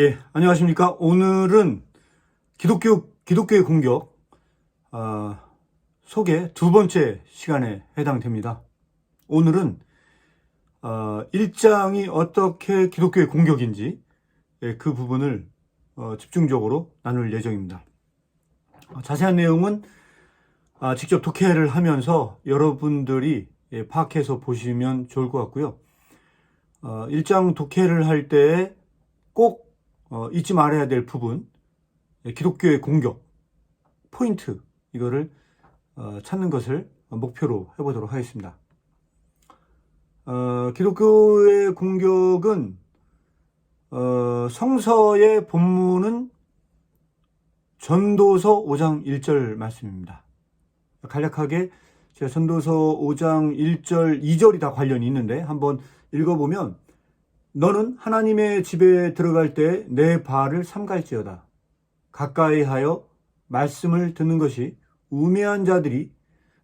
예, 안녕하십니까. 오늘은 기독교, 기독교의 공격, 아, 소개 두 번째 시간에 해당됩니다. 오늘은, 아, 1장이 어떻게 기독교의 공격인지, 예, 그 부분을 어, 집중적으로 나눌 예정입니다. 어, 자세한 내용은 아, 직접 독해를 하면서 여러분들이 예, 파악해서 보시면 좋을 것 같고요. 어, 1장 독해를 할 때 꼭 어, 잊지 말아야 될 부분, 예, 기독교의 공격, 포인트, 이거를 어, 찾는 것을 목표로 해보도록 하겠습니다. 어, 기독교의 공격은 어, 성서의 본문은 전도서 5장 1절 말씀입니다. 간략하게 제가 전도서 5장 1절, 2절이 다 관련이 있는데 한번 읽어보면 너는 하나님의 집에 들어갈 때 내 발을 삼갈지어다. 가까이 하여 말씀을 듣는 것이 우매한 자들이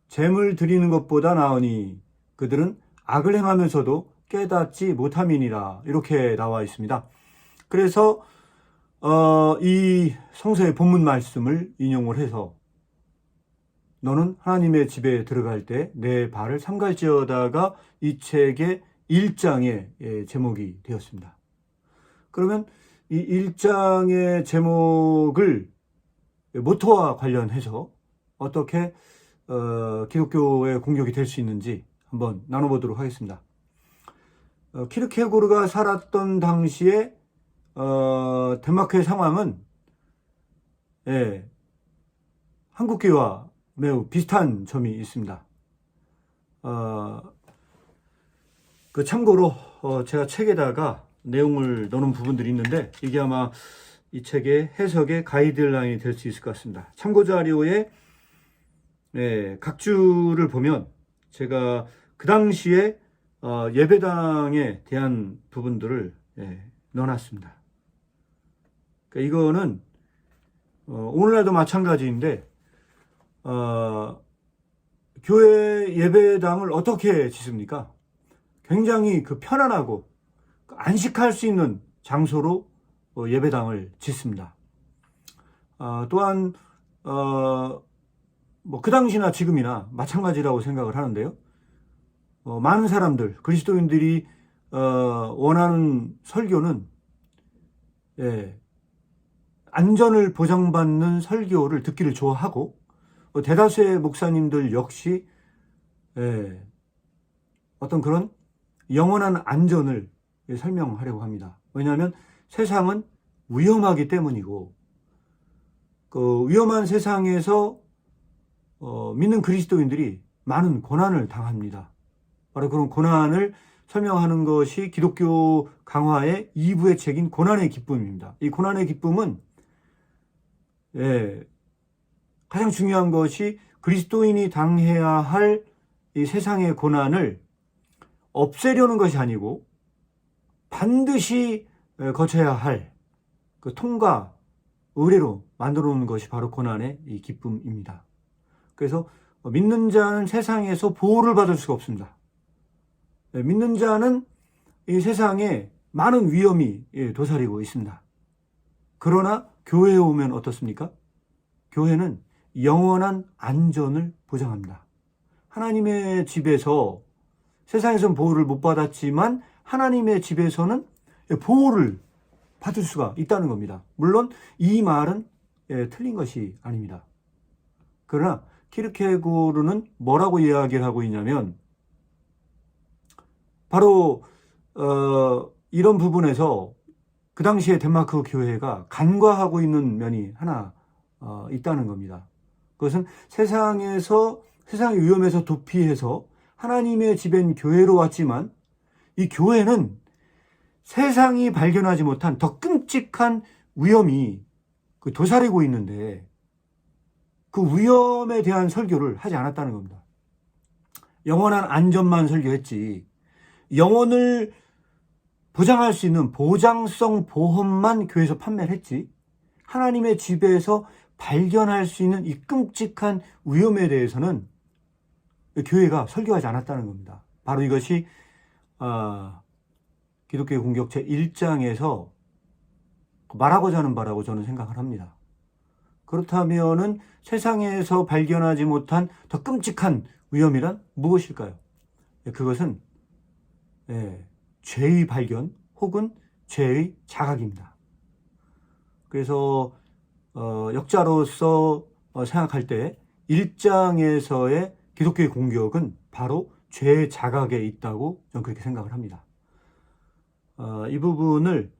재물 드리는 것보다 나으니 그들은 악을 행하면서도 깨닫지 못함이니라. 이렇게 나와 있습니다. 그래서 어, 이 성서의 본문 말씀을 인용을 해서 너는 하나님의 집에 들어갈 때 내 발을 삼갈지어다가 이 책의 1장의 예, 제목이 되었습니다. 그러면 이 1장의 제목을 모토와 관련해서 어떻게 어, 기독교의 공격이 될 수 있는지 한번 나눠보도록 하겠습니다. 어, 키르케고르가 살았던 당시에 어, 덴마크의 상황은 예, 한국교와 매우 비슷한 점이 있습니다. 어, 그 참고로 어, 제가 책에다가 내용을 넣은 부분들이 있는데 이게 아마 이 책의 해석의 가이드라인이 될 수 있을 것 같습니다. 참고 자료에 예, 각 주를 보면 제가 그 당시에 어, 예배당에 대한 부분들을 예, 넣어놨습니다. 그러니까 이거는 어, 오늘날도 마찬가지인데 어, 교회 예배당을 어떻게 짓습니까? 굉장히 그 편안하고 안식할 수 있는 장소로 어, 예배당을 짓습니다. 어, 또한 어, 뭐 그 당시나 지금이나 마찬가지라고 생각을 하는데요. 어, 많은 사람들 그리스도인들이 어, 원하는 설교는 예, 안전을 보장받는 설교를 듣기를 좋아하고 어, 대다수의 목사님들 역시 예, 어떤 그런 영원한 안전을 설명하려고 합니다. 왜냐하면 세상은 위험하기 때문이고 그 위험한 세상에서 어, 믿는 그리스도인들이 많은 고난을 당합니다. 바로 그런 고난을 설명하는 것이 기독교 강화의 2부의 책인 고난의 기쁨입니다. 이 고난의 기쁨은 예, 가장 중요한 것이 그리스도인이 당해야 할 이 세상의 고난을 없애려는 것이 아니고 반드시 거쳐야 할 그 통과 의뢰로 만들어 놓는 것이 바로 고난의 이 기쁨입니다. 그래서 믿는 자는 세상에서 보호를 받을 수가 없습니다. 네, 믿는 자는 이 세상에 많은 위험이 예, 도사리고 있습니다. 그러나 교회에 오면 어떻습니까? 교회는 영원한 안전을 보장합니다. 하나님의 집에서 세상에선 보호를 못 받았지만 하나님의 집에서는 보호를 받을 수가 있다는 겁니다. 물론 이 말은 예, 틀린 것이 아닙니다. 그러나 키르케고르는 뭐라고 이야기를 하고 있냐면 바로 어, 이런 부분에서 그 당시에 덴마크 교회가 간과하고 있는 면이 하나 어, 있다는 겁니다. 그것은 세상에서 세상의 위험에서 도피해서 하나님의 집엔 교회로 왔지만 이 교회는 세상이 발견하지 못한 더 끔찍한 위험이 그 도사리고 있는데 그 위험에 대한 설교를 하지 않았다는 겁니다. 영원한 안전만 설교했지 영혼을 보장할 수 있는 보장성 보험만 교회에서 판매를 했지 하나님의 집에서 발견할 수 있는 이 끔찍한 위험에 대해서는 교회가 설교하지 않았다는 겁니다. 바로 이것이 어, 기독교의 공격체 1장에서 말하고자 하는 바라고 저는 생각을 합니다. 그렇다면은 세상에서 발견하지 못한 더 끔찍한 위험이란 무엇일까요? 예, 그것은 예, 죄의 발견 혹은 죄의 자각입니다. 그래서 어, 역자로서 어, 생각할 때 1장에서의 기독교의 공격은 바로 죄 자각에 있다고 저는 그렇게 생각을 합니다. 어, 이 부분을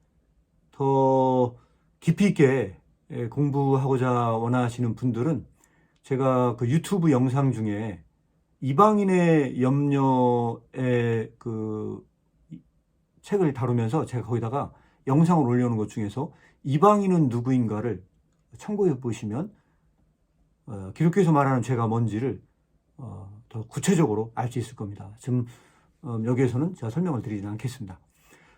더 깊이 있게 예, 공부하고자 원하시는 분들은 제가 그 유튜브 영상 중에 이방인의 염려의 그 책을 다루면서 제가 거기다가 영상을 올려놓은 것 중에서 이방인은 누구인가를 참고해 보시면 어, 기독교에서 말하는 죄가 뭔지를 어, 더 구체적으로 알 수 있을 겁니다. 지금 어, 여기에서는 제가 설명을 드리지는 않겠습니다.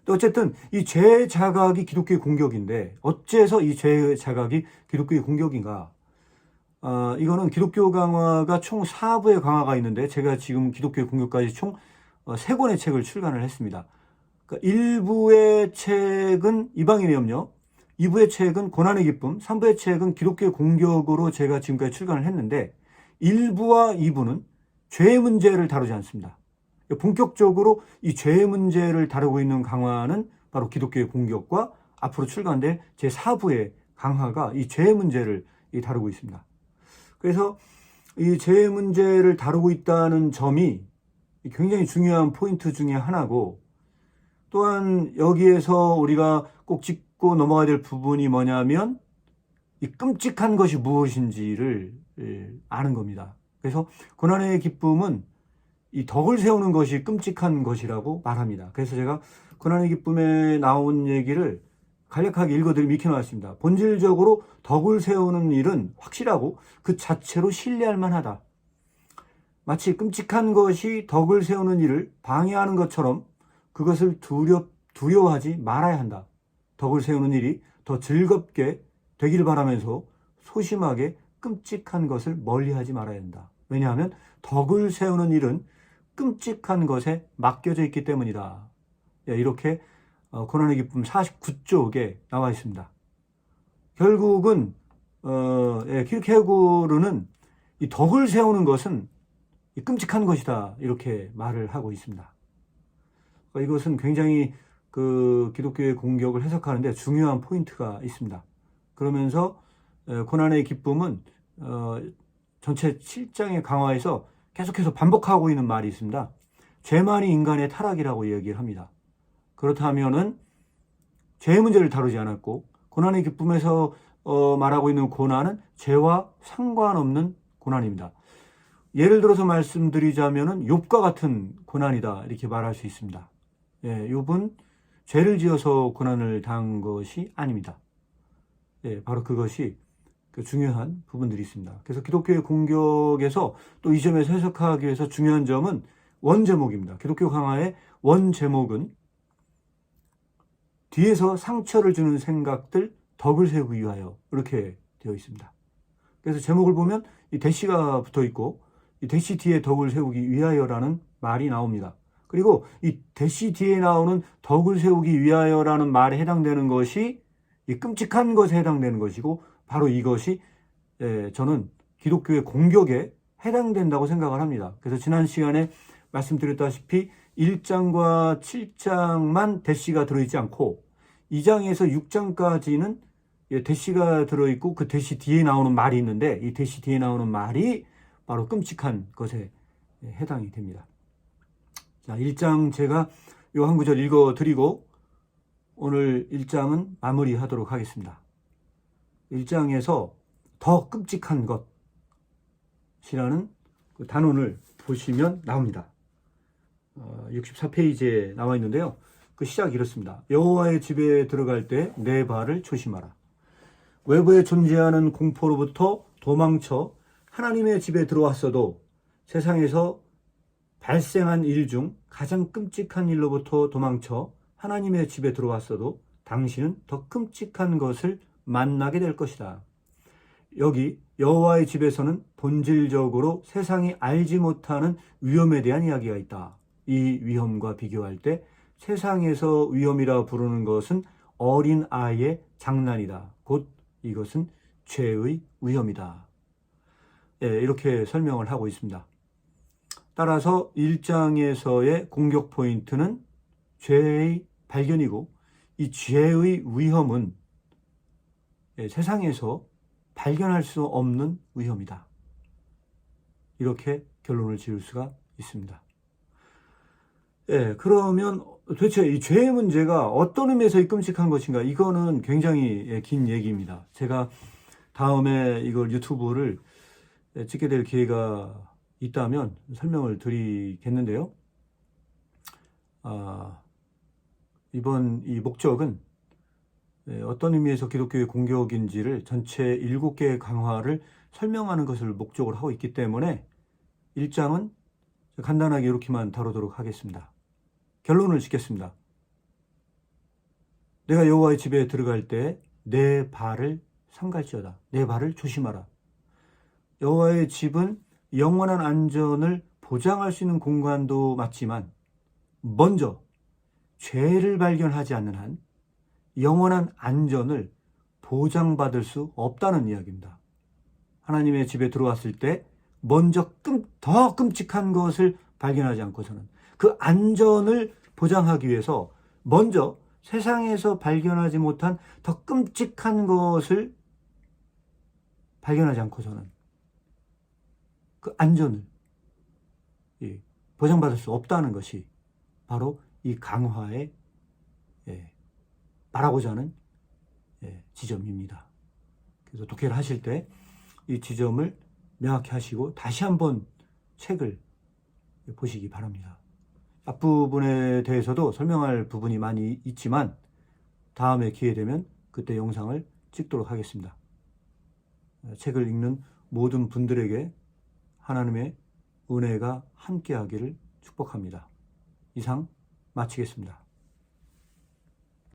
또 어쨌든 이 죄 자각이 기독교의 공격인데 어째서 이 죄 자각이 기독교의 공격인가? 어, 이거는 기독교 강화가 총 4부의 강화가 있는데 제가 지금 기독교의 공격까지 총 어, 3권의 책을 출간을 했습니다. 그러니까 1부의 책은 이방인의 염려, 2부의 책은 고난의 기쁨, 3부의 책은 기독교의 공격으로 제가 지금까지 출간을 했는데 1부와 2부는 죄의 문제를 다루지 않습니다. 본격적으로 이 죄의 문제를 다루고 있는 강화는 바로 기독교의 공격과 앞으로 출간될 제 4부의 강화가 이 죄의 문제를 다루고 있습니다. 그래서 이 죄의 문제를 다루고 있다는 점이 굉장히 중요한 포인트 중에 하나고 또한 여기에서 우리가 꼭 짚고 넘어가야 될 부분이 뭐냐면 이 끔찍한 것이 무엇인지를 예, 아는 겁니다. 그래서 고난의 기쁨은 이 덕을 세우는 것이 끔찍한 것이라고 말합니다. 그래서 제가 고난의 기쁨에 나온 얘기를 간략하게 읽어드리면 이렇게 나왔습니다. 본질적으로 덕을 세우는 일은 확실하고 그 자체로 신뢰할 만하다. 마치 끔찍한 것이 덕을 세우는 일을 방해하는 것처럼 그것을 두려, 두려워하지 말아야 한다. 덕을 세우는 일이 더 즐겁게 되길 바라면서 소심하게 끔찍한 것을 멀리하지 말아야 한다. 왜냐하면 덕을 세우는 일은 끔찍한 것에 맡겨져 있기 때문이다. 예, 이렇게 어, 고난의 기쁨 49쪽에 나와 있습니다. 결국은 어, 예, 키르케고르는 이 덕을 세우는 것은 끔찍한 것이다 이렇게 말을 하고 있습니다. 그러니까 이것은 굉장히 그 기독교의 공격을 해석하는데 중요한 포인트가 있습니다. 그러면서 고난의 기쁨은 어, 전체 7장의 강화에서 계속해서 반복하고 있는 말이 있습니다. 죄만이 인간의 타락이라고 얘기를 합니다. 그렇다면은 죄의 문제를 다루지 않았고 고난의 기쁨에서 어, 말하고 있는 고난은 죄와 상관없는 고난입니다. 예를 들어서 말씀드리자면은 욥과 같은 고난이다 이렇게 말할 수 있습니다. 예, 욥은 죄를 지어서 고난을 당한 것이 아닙니다. 예, 바로 그것이 그 중요한 부분들이 있습니다. 그래서 기독교의 공격에서 또 이 점에서 해석하기 위해서 중요한 점은 원 제목입니다. 기독교 강화의 원 제목은 뒤에서 상처를 주는 생각들 덕을 세우기 위하여 이렇게 되어 있습니다. 그래서 제목을 보면 이 대시가 붙어 있고 이 대시 뒤에 덕을 세우기 위하여라는 말이 나옵니다. 그리고 이 대시 뒤에 나오는 덕을 세우기 위하여라는 말에 해당되는 것이 이 끔찍한 것에 해당되는 것이고 바로 이것이 예, 저는 기독교의 공격에 해당된다고 생각을 합니다. 그래서 지난 시간에 말씀드렸다시피 1장과 7장만 대시가 들어있지 않고 2장에서 6장까지는 예, 대시가 들어있고 그 대시 뒤에 나오는 말이 있는데 이 대시 뒤에 나오는 말이 바로 끔찍한 것에 해당이 됩니다. 자, 1장 제가 요 한 구절 읽어 드리고 오늘 1장은 마무리하도록 하겠습니다. 1장에서 더 끔찍한 것이라는 그 단원을 보시면 나옵니다. 64페이지에 어, 나와 있는데요. 그 시작이 이렇습니다. 여호와의 집에 들어갈 때 내 발을 조심하라. 외부에 존재하는 공포로부터 도망쳐 하나님의 집에 들어왔어도 세상에서 발생한 일 중 가장 끔찍한 일로부터 도망쳐 하나님의 집에 들어왔어도 당신은 더 끔찍한 것을 만나게 될 것이다. 여기 여호와의 집에서는 본질적으로 세상이 알지 못하는 위험에 대한 이야기가 있다. 이 위험과 비교할 때 세상에서 위험이라 부르는 것은 어린 아이의 장난이다. 곧 이것은 죄의 위험이다. 예, 이렇게 설명을 하고 있습니다. 따라서 1장에서의 공격 포인트는 죄의 발견이고 이 죄의 위험은 예, 세상에서 발견할 수 없는 위험이다. 이렇게 결론을 지을 수가 있습니다. 예, 그러면 도대체 이 죄의 문제가 어떤 의미에서 이 끔찍한 것인가? 이거는 굉장히 예, 긴 얘기입니다. 제가 다음에 이걸 유튜브를 예, 찍게 될 기회가 있다면 설명을 드리겠는데요. 아, 이번 이 목적은 예, 어떤 의미에서 기독교의 공격인지를 전체 7개의 강화를 설명하는 것을 목적으로 하고 있기 때문에 1장은 간단하게 이렇게만 다루도록 하겠습니다. 결론을 짓겠습니다. 내가 여호와의 집에 들어갈 때 내 발을 삼갈지어다. 내 발을 조심하라. 여호와의 집은 영원한 안전을 보장할 수 있는 공간도 맞지만 먼저 죄를 발견하지 않는 한 영원한 안전을 보장받을 수 없다는 이야기입니다. 하나님의 집에 들어왔을 때 먼저 끔, 더 끔찍한 것을 발견하지 않고서는 그 안전을 보장하기 위해서 먼저 세상에서 발견하지 못한 더 끔찍한 것을 발견하지 않고서는 그 안전을 예, 보장받을 수 없다는 것이 바로 이 강화의 예, 말하고자 하는 예, 지점입니다. 그래서 독해를 하실 때 이 지점을 명확히 하시고 다시 한번 책을 보시기 바랍니다. 앞부분에 대해서도 설명할 부분이 많이 있지만 다음에 기회 되면 그때 영상을 찍도록 하겠습니다. 책을 읽는 모든 분들에게 하나님의 은혜가 함께하기를 축복합니다. 이상 마치겠습니다.